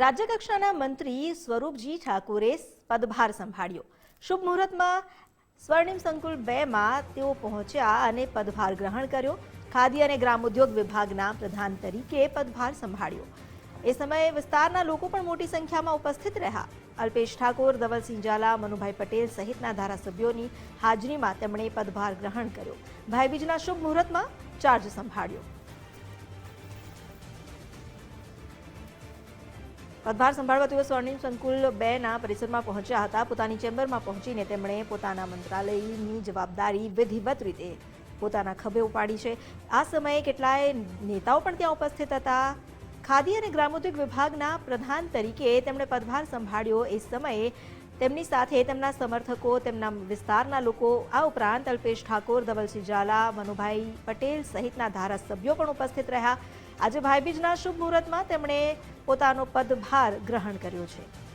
રાજ્યકક્ષાના મંત્રી સ્વરૂપજી ઠાકુરે પદભાર સંભાળ્યો. શુભ મુહૂર્તમાં સ્વર્ણિમ સંકુલ બેમાં તેઓ પહોંચ્યા અને પદભાર ગ્રહણ કર્યો. ખાદી અને ગ્રામોદ્યોગ વિભાગના પ્રધાન તરીકે પદભાર સંભાળ્યો. એ સમયે વિસ્તારના લોકો પણ મોટી સંખ્યામાં ઉપસ્થિત રહ્યા. અલ્પેશ ઠાકોર, ધવલસિંહ ઝાલા, મનુભાઈ પટેલ સહિતના ધારાસભ્યોની હાજરીમાં તેમણે પદભાર ગ્રહણ કર્યો. ભાઈબીજના શુભ મુહૂર્તમાં ચાર્જ સંભાળ્યો. પદભાર સંભાળવા તેઓ સ્વર્ણિમ સંકુલ બે ના પરિસરમાં પહોંચ્યા હતા. પોતાની ચેમ્બરમાં પહોંચીને તેમણે પોતાના મંત્રાલયની જવાબદારી વિધિવત રીતે પોતાના ખભે ઉપાડી છે. આ સમયે કેટલાય નેતાઓ પણ ત્યાં ઉપસ્થિત હતા. ખાદી અને ગ્રામોદ્યોગ વિભાગના પ્રધાન તરીકે તેમણે પદભાર સંભાળ્યો. એ સમયે તેમની સાથે તેમના સમર્થકો, તેમના વિસ્તારના લોકો, આ ઉપરાંત અલ્પેશ ઠાકોર, ધવલસિંહ ઝાલા, મનુભાઈ પટેલ સહિતના ધારાસભ્યો પણ ઉપસ્થિત રહ્યા. આજે ભાઈબીજના શુભ મુહૂર્તમાં તેમણે પોતાનો પદભાર ગ્રહણ કર્યો છે.